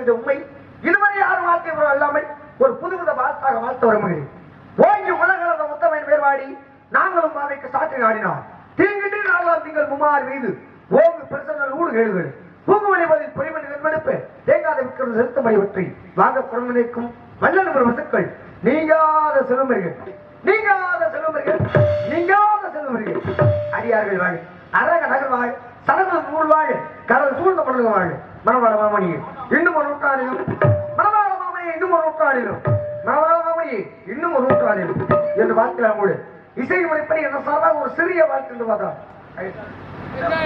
செய்த உண்மை. இதுவரை யாரும் வாழ்க்கை முறை அல்லாமல் ஒரு புதுவித வாழ்த்தாக வாழ்த்த வருகிறேன் ஓங்கி உலகளந்த முத்தமை மேற்பாடி நாங்களும் பாதைக்கு சாற்றி ஆடினோம் தீங்கிட்டு நாலாம் திங்கள் முமார் மீது ஓங்கு பிரசன்ன ஊடு எழுது பூங்குமணி பதில் பொறிமணி நெருமெடுப்பு தேங்காத விற்கிறது செலுத்தமணி பற்றி வாங்க குரமணிக்கும் வல்லல் ஒரு வசுக்கள். நீங்காத செல்வமர்கள் நீங்காத செல்வமர்கள் நீங்காத செல்வமர்கள் அடியார்கள் வாழ் அரக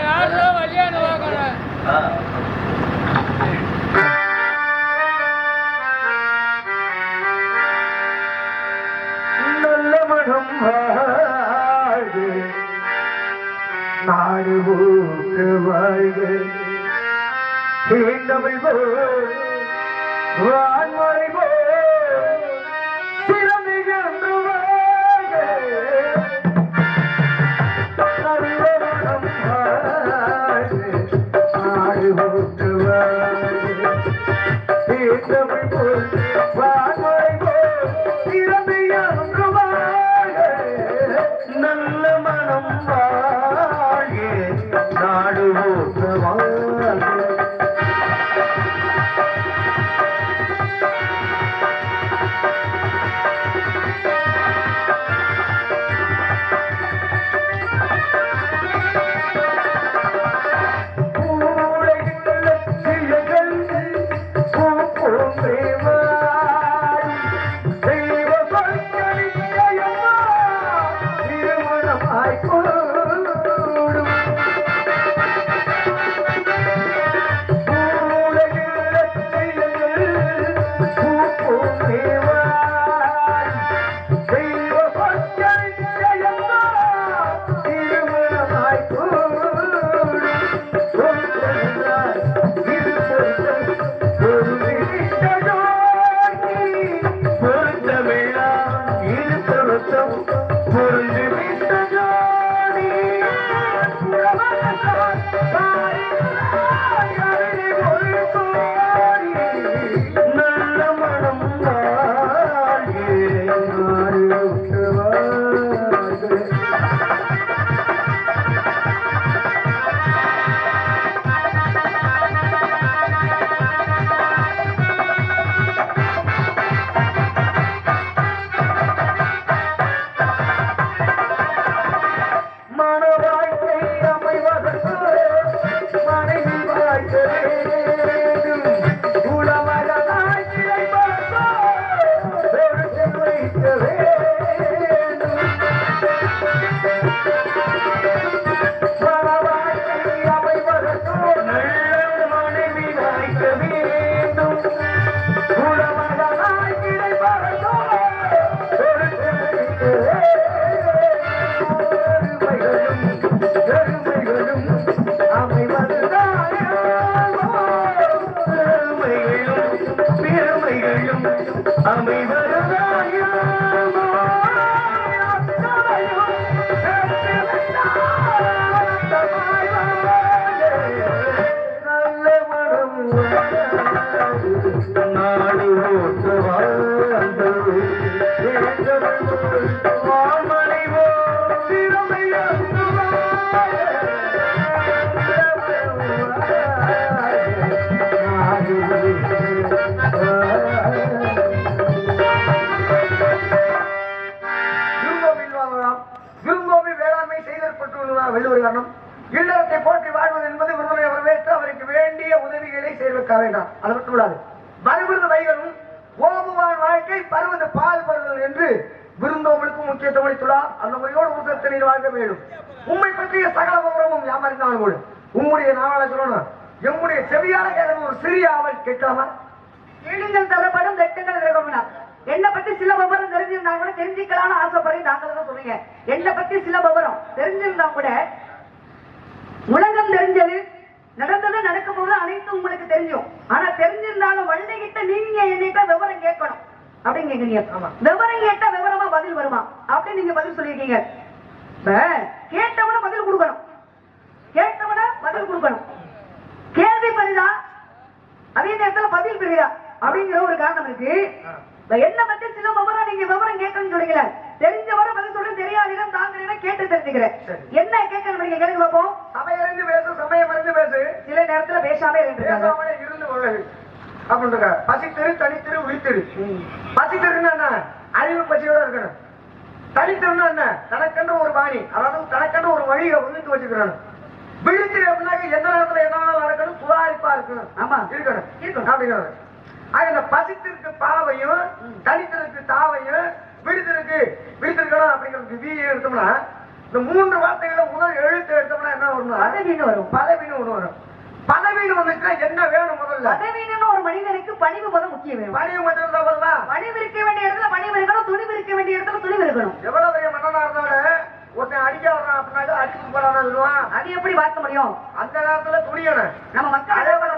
யாரும் வழியான வாங்கல நல்ல மனம் நாடு ஊற்று வாழ்க. தீண்டமை காரணம் இல்லறத்தை போற்றி வாழ்வது என்பது விருதுரை வரவேற்று அவருக்கு வேண்டிய உதவிகளை செய்வதற்க வேண்டாம் அது மட்டும் விடாது வருவது வைகளும் ஓபுவான் வாழ்க்கை பருவது பால் பருவது என்று விருந்தோம்பலுக்கு முக்கியத்துவம் அளித்துள்ளார் அந்த முறையோடு நீர் வாழ்க்க வேண்டும். உண்மை பற்றிய சகல விவரமும் யாமறிந்தாலும் கூட. உம்முடைய நாவலை சொல்லணும். எம்முடைய செவியால கேட்கணும் ஒரு சிறிய ஆவல் கேட்கலாமா? கேளுங்கள் தரப்படும் வெட்டங்கள் விரும்புகிறார் என்னை பத்தி சில விவரம் தெரிஞ்சிருந்தா கூட தெரிஞ்சுக்கலாம்னு ஆசைப்படி நாங்கள் தான் சொல்றீங்க. என்னை பத்தி சில விவரம் தெரிஞ்சிருந்தா கூட உலகம் தெரிஞ்சது நடந்தது நடக்க போது அனைத்தும் உங்களுக்கு தெரியும். ஆனா தெரிஞ்சிருந்தாலும் நீங்க என்னிட்ட விவரம் கேட்கணும். அப்படின்னு கேக்குறீங்க. விவரம் கேட்டா விவரமா பதில் வருமா? அப்படின்னு நீங்க பதில் சொல்லியிருக்கீங்க கேட்டவன பதில் கொடுக்கணும். கேட்டவன பதில் கொடுக்கணும். கேள்வி பரிதா அதே நேரத்துல பதில் பெரிய அதுக்கு இப்ப என்ன பத்தி சில விவரம் நீங்க விவரம் கேட்கணும்னு சொல்றீங்களே தெரிஞ்ச வர பதில் சொல்ல தெரியாதிடம் தாங்க கேட்டு தெரிஞ்சுக்கிறேன். என்ன கேட்கணும் நீங்க கேளுங்க பார்ப்போம் சமையறிந்து பேசு சமயம் அறிந்து பேசு. சில நேரத்துல பேசாம இருந்து கொள்ளு அப்படின்னு பசித்திரு தனித்திரு விழித்திரு பசித்திருன்னா என்ன? அறிவு பசியோட இருக்கணும். தனித்திருன்னா என்ன? தனக்கென்று ஒரு பாணி அதாவது தனக்கென்று ஒரு வழியை வகுத்து வச்சுக்கிறணும். விழித்திரு அப்படின்னாக்க எந்த நேரத்துல என்ன நடக்கணும்? சுதாரிப்பா இருக்கணும். ஆமா. இருக்கணும். இருக்கணும். அப்படிங்கிறது. ஆக இந்த பசித்திற்கு பாவையும் தனித்திற்கு தாவையும் விடுத்திருக்கு விடுத்திருக்கணும் அப்படிங்கிறது வி எடுத்தோம்னா இந்த மூன்று வார்த்தைகளை முதல் எழுத்து எடுத்தோம்னா என்ன வரும்னா பதவின்னு வரும். பதவின்னு ஒண்ணு வரும். வந்துச்சுன்னா என்ன வேணும் முதல்ல? பதவின்னு ஒரு மனிதனுக்கு பணிவு போத முக்கியம் வேணும். பணிவு மட்டும் போதுமா? பணிவு இருக்க வேண்டிய இடத்துல பணிவு இருக்கணும் துணிவு இருக்க வேண்டிய இடத்துல துணிவு இருக்கணும். எவ்வளவு பெரிய மன்னனா இருந்தாலும் ஒருத்தன் அடிக்க வர்றான் அப்படின்னாக்க அடிச்சு போறான்னு சொல்லுவான். அது எப்படி பார்க்க முடியும்? அந்த நேரத்துல துணியணும். நம்ம மக்கள் அதே போல,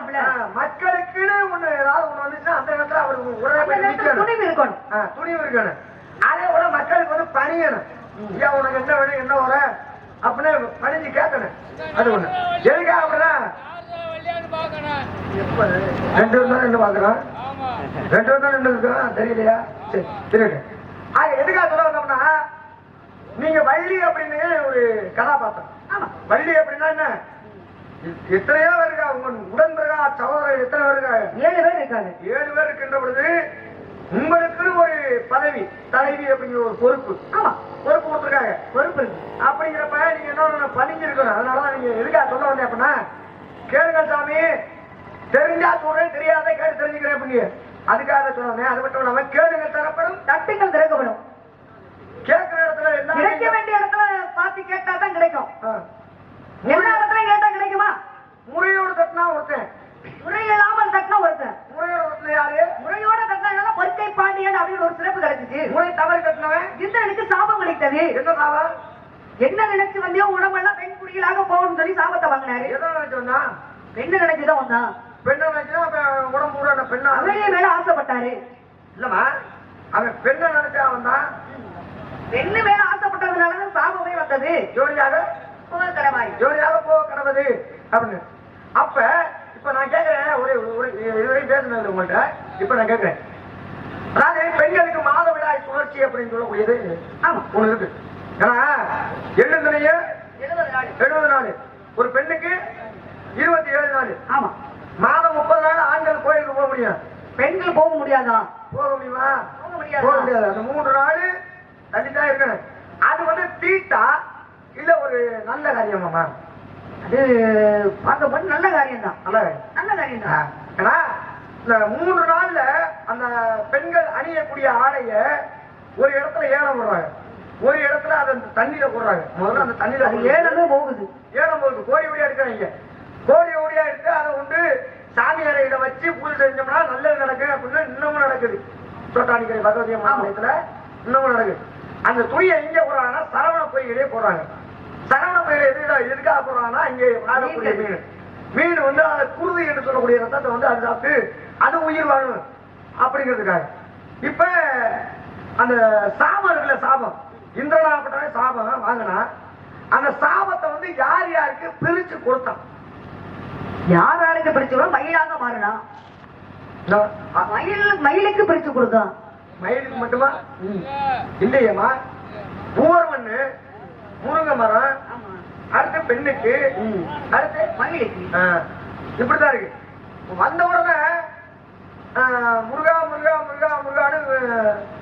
மக்களுக்குன்னு ஒண்ணு ஏதாவது ஒண்ணு வந்துச்சுன்னா அந்த நேரத்துல அவருக்கு உடனே. துணிவு இருக்கணும். துணிவு இருக்கணும். அதே போல மக்களுக்கு வந்து பணியணும். ஐயா உனக்கு என்ன வேணும் என்ன வர அப்படின்னு பணிஞ்சு கேட்கணும். அது ஒண்ணு. எதுக்காக அப்படின்னா? ரெண்டு வருஷம் ரெண்டு பாக்குறோம் ரெண்டு வருஷம் ரெண்டு இருக்கோம் தெரியலையா? சரி தெரியல ஆக எதுக்காக சொல்ல வந்தோம்னா நீங்க வள்ளி அப்படின்னு ஒரு கதாபாத்திரம். வள்ளி அப்படின்னா என்ன? எத்தனையோ பேர் இருக்கா? உங்க உடன்பிறகா சகோதரர் எத்தனை பேர் இருக்காங்க ஏழு பேர் இருக்காங்க. ஏழு பேர் இருக்கின்ற பொழுது உங்களுக்குன்னு ஒரு பதவி தலைவி அப்படிங்கிற ஒரு பொறுப்பு. ஆமா. பொறுப்பு கொடுத்துருக்காங்க. பொறுப்பு இருக்கு. அப்படிங்கிறப்ப நீங்க என்ன பணிஞ்சிருக்கணும் அதனாலதான் நீங்க எதுக்காக சொல்ல வந்தேன் அப்படின்னா கேளுங்க சாமி தெரிஞ்சா சொல்றேன் தெரியாத கேட்டு தெரிஞ்சுக்கிறேன் அப்படிங்க அதுக்காக வந்தேன் அது மட்டும் இல்லாம கேளுங்க தரப்படும் தட்டுங்கள் திறக்கப்படும். கேட்கிற இடத்துல கிடைக்க வேண்டிய இடத்துல பார்த்து கேட்டா தான் கிடைக்கும். எல்லா இடத்துலயும் கேட்டா கிடைக்குமா? முறையோடு தட்டினா ஒருத்தன். முறை இல்லாமல் தட்டினா ஒருத்தன். முறையோட தட்டின யாரு? முறையோட தட்டினா பொற்கை பாண்டியன் அப்படின்னு ஒரு சிறப்பு கிடைச்சிச்சு. முறை தவறு கட்டினவன் இந்திரனுக்கு சாபம் அளித்தது என்ன தாவா என்ன நினைச்சு வந்தியோ உடம்பெல்லாம் பெண் குடிகளாக போகணும்னு சொல்லி சாபத்தை வாங்கினாரு. எதை நினைச்சு வந்தா பெண்ணு நினைச்சுதான் வந்தான். பெண்ணை நினைச்சுனா அவன் உடம்பு என்ன பெண்ணா? அவரே மேல ஆசைப்பட்டாரு. இல்லம்மா அவன் பெண்ணை நினைச்சா பெண்ணு மேல ஆசைப்பட்டதுனாலதான் சாபமே வந்தது. ஜோடியாக? புகழ்கடமாய் ஜோடியாக போக கடவுது அப்படின்னு. அப்ப இப்ப நான் கேக்குறேன் ஒரு ஒரு இதுவரையும் பேசுனது உங்கள்ட்ட. இப்ப நான் கேக்குறேன். அதாவது பெண்களுக்கு மாதவிடாய் சுழற்சி அப்படின்னு சொல்லக்கூடியது ஒண்ணு இருக்கு. ஏன்னா எழுதுனைய எழுபது நாள். எழுபது நாள். ஒரு பெண்ணுக்கு இருபத்தி ஏழு நாள். ஆமா. மாதம் முப்பது நாள் ஆண்கள் கோயிலுக்கு போக முடியும் பெண்கள் போக முடியாதா? போக முடியுமா? போக போக முடியாதா? முடியாது அந்த மூன்று நாள் தள்ளிதான் இருக்கணும். அது வந்து தீட்டா இல்ல ஒரு நல்ல காரியமாமா அது பார்க்க போது நல்ல காரியம் தான் நல்ல காரியம். நல்ல காரியம் தான் ஏன்னா இந்த மூன்று நாள்ல அந்த பெண்கள் அணியக்கூடிய ஆடைய ஒரு இடத்துல ஏலம் விடுறாங்க ஒரு இடத்துல அதை அந்த தண்ணியில போடுறாங்க. முதல்ல அந்த தண்ணியில. ஏழமே போகுது. ஏலம் போகுது கோடி ஓடியா எடுக்கிறாங்க கோடி ஓடியா எடுத்து அதை வந்து சாமி அறையில வச்சு பூஜை செஞ்சோம்னா நல்லது நடக்கு அப்படின்னு இன்னமும் நடக்குது. சோட்டானிக்கரை பகவதி. ஆலயத்துல இன்னமும் நடக்குது. அந்த துணியை எங்க போடுறாங்கன்னா சரவண பொய்களே போடுறாங்க. சரவண பொய்களை எதுக்கா எதுக்காக போடுறாங்கன்னா இங்க வாழக்கூடிய மீன் மீன். வந்து அந்த குருதி என்று சொல்லக்கூடிய ரத்தத்தை வந்து அது சாப்பிட்டு அது உயிர் வாழும் அப்படிங்கிறதுக்காக. இப்ப அந்த சாபம் இருக்குல்ல சாபம். இந்திரனாகப்பட்டவன் சாபம் வாங்கினா அந்த சாபத்தை வந்து யார் யாருக்கு பிரிச்சு கொடுத்தான்? யார் யாருக்கு பிரிச்சு மயிலாக அ- மயில் மயிலுக்கு பிரிச்சு கொடுத்தான் மயிலுக்கு மட்டுமா? இல்லையம்மா. பூர்வன்னு முருங்கை மரம் அடுத்து பெண்ணுக்கு அடுத்து மயிலுக்கு. இப்படிதான் இருக்கு. வந்த உடனே முருகா முருகா முருகா முருகான்னு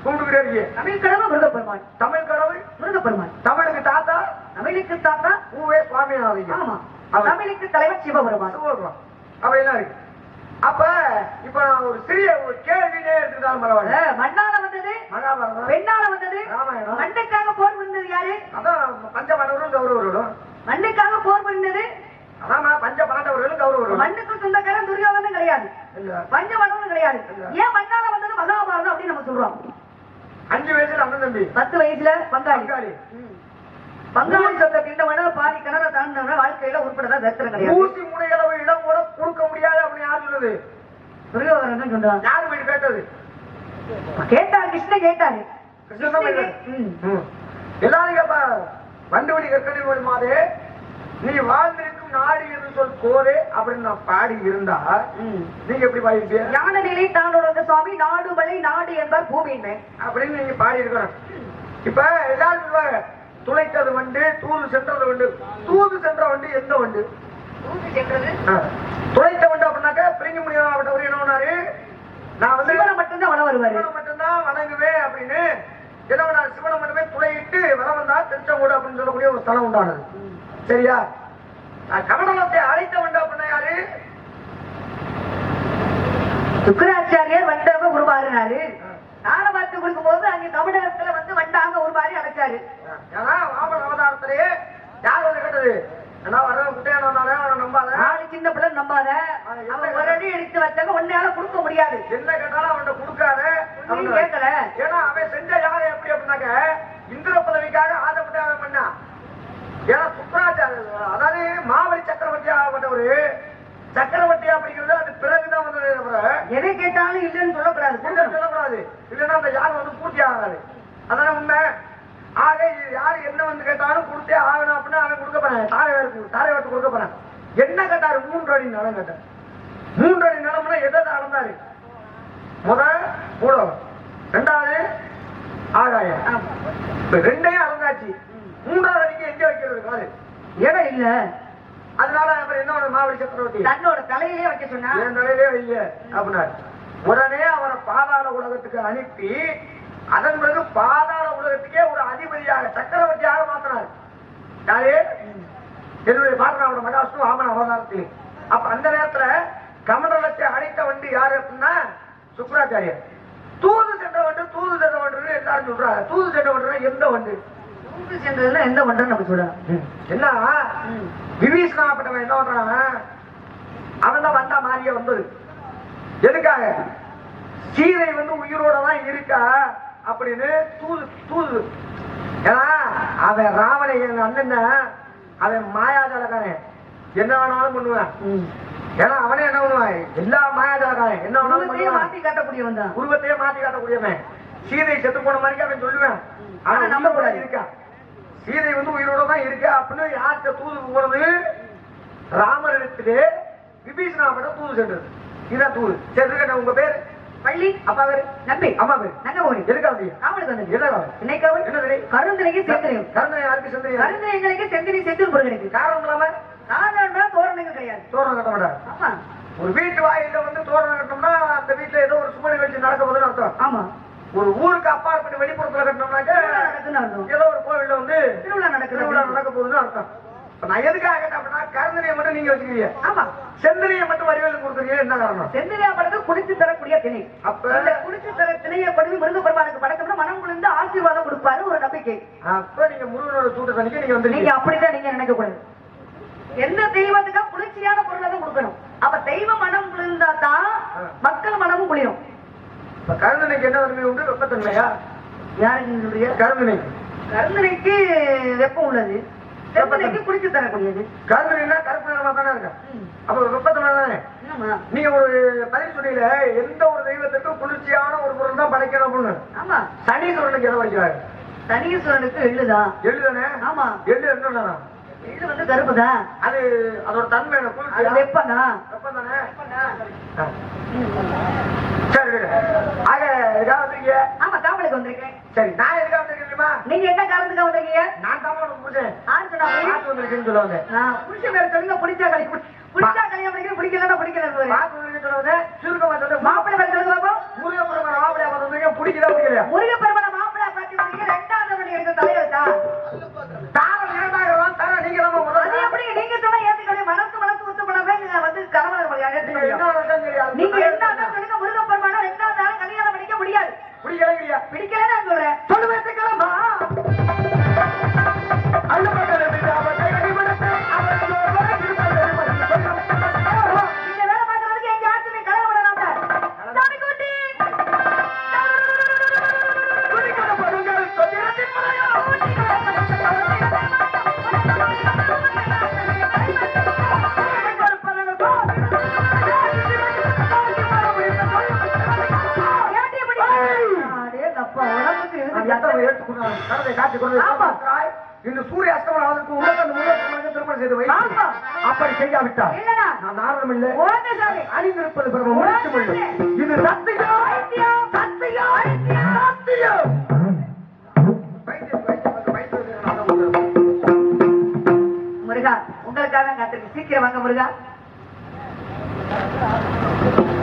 கும்பிட்டுக்கிட்டே இருக்கு. தமிழ் கடவுள் முருகப்பெருமான். தமிழ் கடவுள்? முருகப்பெருமான். தமிழுக்கு தாத்தா? தமிழுக்கு தாத்தா? பூவே சுவாமிநாதையா ஆமா. தமிழுக்கு தலைவர் சிவபெருமான். சிவபெருமான். அப்படியெல்லாம் இருக்கு? அப்ப இப்ப ஒரு சிறிய ஒரு கேள்வினே எடுத்துக்கிட்டாலும் பரவாயில்ல. மண்ணால வந்தது? மகாபாரதம் பெண்ணால வந்தது? ராமாயணம். மண்ணுக்காக போர் புரிந்தது யாரு? அதான் பஞ்ச பாண்டவர்களும் கௌரவர்களும். மண்ணுக்காக போர் புரிந்தது? அதாம்மா பஞ்ச பாண்டவர்களும் கௌரவர்களும். மண்ணுக்கு சொந்தக்காரன் துரியோதனும் கிடையாது. இல்ல. பஞ்சவடமும் கிடையாது. ஏன் மண்ணால வந்தது மகாபாரதம் அப்படின்னு நம்ம சொல்றோம். அஞ்சு வயசுல அண்ணன் தம்பி. பத்து வயசுல பங்காளி. பங்காளி சொந்த கிண்டவன பாதி கிணற தாண்டவன வாழ்க்கையில உட்படதான் தரித்திரம் கிடையாது. ஊசி முனைகளவு இடம் கூட கொடுக்க முடியாது அப்படின்னு யார் சொல்லுது? துரியோதனன் தான் யார் வீடு கேட்டது? கேட்டாரு கிருஷ்ணன் கேட்டாரு. கிருஷ்ணன். எல்லாரும் கேப்பா வண்டு வடி கற்கடி ஒரு மாதே நீ வாழ்ந்திருக்கும் நாடு என்று சொல் கோரே அப்படின்னு நான் பாடி இருந்தா நீங்க எப்படி பாடிருப்பீங்க ஞான நிலை தான் உணர்ந்த சுவாமி நாடு மலை நாடு என்பார் பூமியின்மை அப்படின்னு நீங்க பாடி இருக்கணும் இப்ப எல்லாரும் சொல்லுவாங்க துளைத்தது வண்டு தூது சென்றது வண்டு. தூது சென்ற வண்டு எந்த வண்டு. துளைத்த வண்டு அப்படின்னாக்க பிரிங்க முடியாத மாவட்டவர் என்ன பண்ணாரு நான் வந்து சிவனை மட்டும்தான் வள வருவாரு. சிவனை மட்டும்தான் வணங்குவேன் அப்படின்னு. என்ன பண்ணாரு சிவனை மட்டுமே துளையிட்டு வர வந்தா திருச்செங்கோடு அப்படின்னு சொல்லக்கூடிய ஒரு ஸ்தலம் உண்டானது. சரியா? நான் கமண்டலத்தை அழைத்த வண்டு அப்படின்னா யாரு? சுக்கராச்சாரியார் வந்தவங்க உருவாருனாரு நாளை பார்த்து கொடுக்கும் போது அங்க தமிழகத்துல வந்து வண்டாங்க உருவாரி அடைச்சாரு ஏன்னா வாமன அவதாரத்திலேயே யார் வந்து கேட்டது? ஏன்னா வரவன் குட்டையான வந்தாலே அவனை நம்பாத? ஆளு சின்ன பிள்ளை நம்பாத? அவன் ஒரு அடி எடுத்து வச்சாங்க ஒன்னால கொடுக்க முடியாது. என்ன கேட்டாலும் அவன்கிட்ட கொடுக்காத. அவன் கேட்கல ஏன்னா அவன் செஞ்ச யாரை எப்படி அப்படின்னாக்க இந்திர பதவிக்காக ஆசைப்பட்டு அவன் பண்ணான் ஏன்னா சுக்கராச்சாரிய அதாவது மாவழி சக்கரவர்த்தி ஆகப்பட்டவரு சக்கரவர்த்தி அப்படிங்கிறது அது பிறகுதான் வந்தது எதை கேட்டாலும் இல்லைன்னு சொல்லக்கூடாது. சொல்லக்கூடாது. இல்லைன்னா அந்த யார் வந்து பூர்த்தி ஆகாது. அதான உண்மை? ஆக இது யாரு என்ன வந்து கேட்டாலும் கொடுத்தே ஆகணும் அப்படின்னு அவன் கொடுக்க போறேன். தாரை வேறு தாரை கொடுக்க போறேன். என்ன கேட்டாரு? மூன்று அடி நிலம் கேட்டார். மூன்று அடி நிலம்னா எதை அளந்தாரு முதல் மூலம் ரெண்டாவது ஆகாயம். ரெண்டையும் அளந்தாச்சு மூன்றாவது அடிக்கு எங்க வைக்கிறது? காலு. இடம் இல்ல. அதனால அப்புறம் என்ன மாவழி சக்கரவர்த்தி. தன்னோட தலையிலே வைக்க சொன்னா? என் தலையிலே வைய அப்படின்னாரு. உடனே அவரை பாதாள உலகத்துக்கு அனுப்பி அதன் பிறகு பாதாள உலகத்துக்கே ஒரு அதிபதியாக சக்கரவர்த்தியாக மாத்தினார். யாரு? என்னுடைய பாட்டனாவோட மகாஷ்டு வாமன அவதாரத்தில் அப்ப அந்த நேரத்துல கமண்டலத்தை அழைத்த வண்டி யாரு அப்படின்னா சுக்கராச்சாரியர். தூது சென்ற வண்டு தூது சென்ற வண்டு எல்லாரும் சொல்றாங்க. தூது சென்ற வண்டு எந்த வண்டு? தூது சென்றதுல எந்த வண்டம் நம்ம சொல்லலாம் என்ன? விபீஷணாப்பட்டவன் என்ன பண்றான்? அவன் தான் வந்தா மாறிய வந்தது. எதுக்காக? சீதை வந்து உயிரோட தான் இருக்கா? அப்படின்னு தூது தூது. ஏன்னா அவன் ராவணை எங்க அண்ணன் அவன் மாயாஜாலக்காரன். என்ன வேணாலும் பண்ணுவான். ஏன்னா அவனே என்ன பண்ணுவான்? எல்லா மாயாஜாலக்காரன். என்ன வேணாலும் மாத்தி காட்டக்கூடியவன் தான் உருவத்தையே மாத்தி காட்டக்கூடியவன். சீதை செத்து போன மாதிரி அவன் சொல்லுவேன். ஆனா நம்ம கூட கூடாது. இருக்கா? சீதை வந்து உயிரோட தான் இருக்கா அப்படின்னு யார்கிட்ட தூது போனது ராமரிடத்திலே விபீஷணாவிடம் தூது சென்றது. இதான் தூது. சரி உங்க பேரு? பள்ளி அப்பா பேரு நம்பி அம்மா பேரு நங்க போய் எதுக்கா வந்தீங்க காவலுக்கு வந்தது. என்ன காவல்? இன்னைக்கு என்ன தெரியும்? கருந்தனைக்கு செந்திரியும் கருணை யாருக்கு சென்றீங்க கருந்தனைகளுக்கு செந்திரி செந்தில் முருகனுக்கு. காரணம் இல்லாம? காரணம்னா தோரணங்கள் கிடையாது. தோரணம் கட்ட மாட்டார். ஆமா. ஒரு வீட்டு வாயில வந்து தோரணம் கட்டணும்னா அந்த வீட்டுல ஏதோ ஒரு சுப நிகழ்ச்சி நடக்க போதுன்னு அர்த்தம். ஆமா. ஒரு ஊருக்கு அப்பாற்பட்டு வெளிப்புறத்துல கட்டணும்னாக்க ஏதோ ஒரு கோவில்ல வந்து திருவிழா நடக்குது. திருவிழா நடக்க போகுதுன்னு அர்த்தம். நான் எதுக்காக அப்படின்னா கருந்தனையை மட்டும் நீங்க வச்சுக்கிறீங்க. ஆமா. செந்தனையை மட்டும் வடிவேலு கொடுக்குறீங்க என்ன காரணம்? செந்திரியா படத்து குடிச்சு தரக்கூடிய திணை. அப்ப? இந்த குடிச்சு தர திணையை கொண்டு முருக பெருமானுக்கு மனம் குளிர்ந்து ஆசீர்வாதம் கொடுப்பாரு ஒரு நம்பிக்கை. அப்ப நீங்க முருகனோட சூட்ட தண்ணிக்கு நீங்க நீங்க வந்துருக்கீங்க அப்படிதான் நீங்க நினைக்க கூடாது. எந்த தெய்வத்துக்கா குளிர்ச்சியான பொருளை தான் கொடுக்கணும். அப்ப தெய்வ மனம் குளிர்ந்தா தான் மக்கள் மனமும் குளிரும். இப்ப கருந்தனைக்கு என்ன தன்மை உண்டு? வெப்பத்தன்மையா? யாருக்கு சொல்றீங்க? கருந்தனைக்கு. கருந்தனைக்கு வெப்பம் உள்ளது. வெப்பனைக்கு குளிச்சு தரக்கூடியது கருந்தனைனா கருப்பு நிறமா தானே இருக்கு. அப்ப வெப்பத்தன்மை தானே ஆமா நீங்க ஒரு பதில் சொன்னீங்க எந்த ஒரு தெய்வத்திற்கும் குளிர்ச்சியான ஒரு பொருள் தான் படைக்கணும் அப்படின்னு ஆமா. சனீஸ்வரனுக்கு எதை படைக்கிறாரு? சனீஸ்வரனுக்கு எள்ளுதான் எள்ளுதானே? ஆமா. எள்ளு என்ன எள்ளு வந்து கருப்புதான் அது அதோட தன்மை குளிர்ச்சியா? வெப்பம்தான் வெப்பம் தானே. சரி விடு. ஆக எதுக்காக வந்திருக்கீங்க? ஆமா காவலுக்கு வந்திருக்கேன். சரி நான் எதுக்காக வந்திருக்கேன் தெரியுமா? நீங்க என்ன காரணத்துக்கு வந்திருக்கீங்க? நான் தான் உனக்கு புரிஞ்சேன் ஆறு சொன்னா பார்த்து வந்திருக்கேன்னு சொல்லுவாங்க. நான் புருஷ பேர் சொல்லுங்க பிடிச்சா கலை பிடிச்சா கல்யாணம் பண்ணிக்கிறேன் பிடிக்கலன்னா பிடிக்கல பார்த்து வந்திருக்கேன்னு சொல்லுவாங்க சுருக்கமா மாப்பிள்ளை சொல்லுங்க பாப்போம். முருகப்பெருமான மாப்பிளையா பார்த்து வந்திருக்கேன் பிடிக்கல பிடிக்கலையா? முருக பெருமான மாப்பிள்ளை பார்த்து ரெண்டாவது வண்டி எடுக்க தலையெழுத்தா தாரம் இரண்டாயிரம் தர நீங்க தான் அது முதல்ல எப்படி நீங்க சொன்னா ஏத்துக்கணும் மனசு மனசு ஒத்து பண்ணாதான் நீங்க வந்து கணவன் நீங்க ஏற்றுக்க என்ன நடக்குதுன்னு தெரியாது. நீங்க ரெண்டாவது சொல்லுங்க முருக இந்த சூரிய அஸ்தமனம் முருகப்பெருமானுக்கு திரும்ப சமர்ப்பணம் செய்து ஆமா. அப்படி செய்யாவிட்டால். நான் நாரணம் இல்லை அணிந்திருப்பது பிரம்ம முடிச்சு இது சத்தியம். சத்தியம். சத்தியம். முருகா உங்களுக்காக காத்திருக்கு சீக்கிரம் வாங்க முருகா.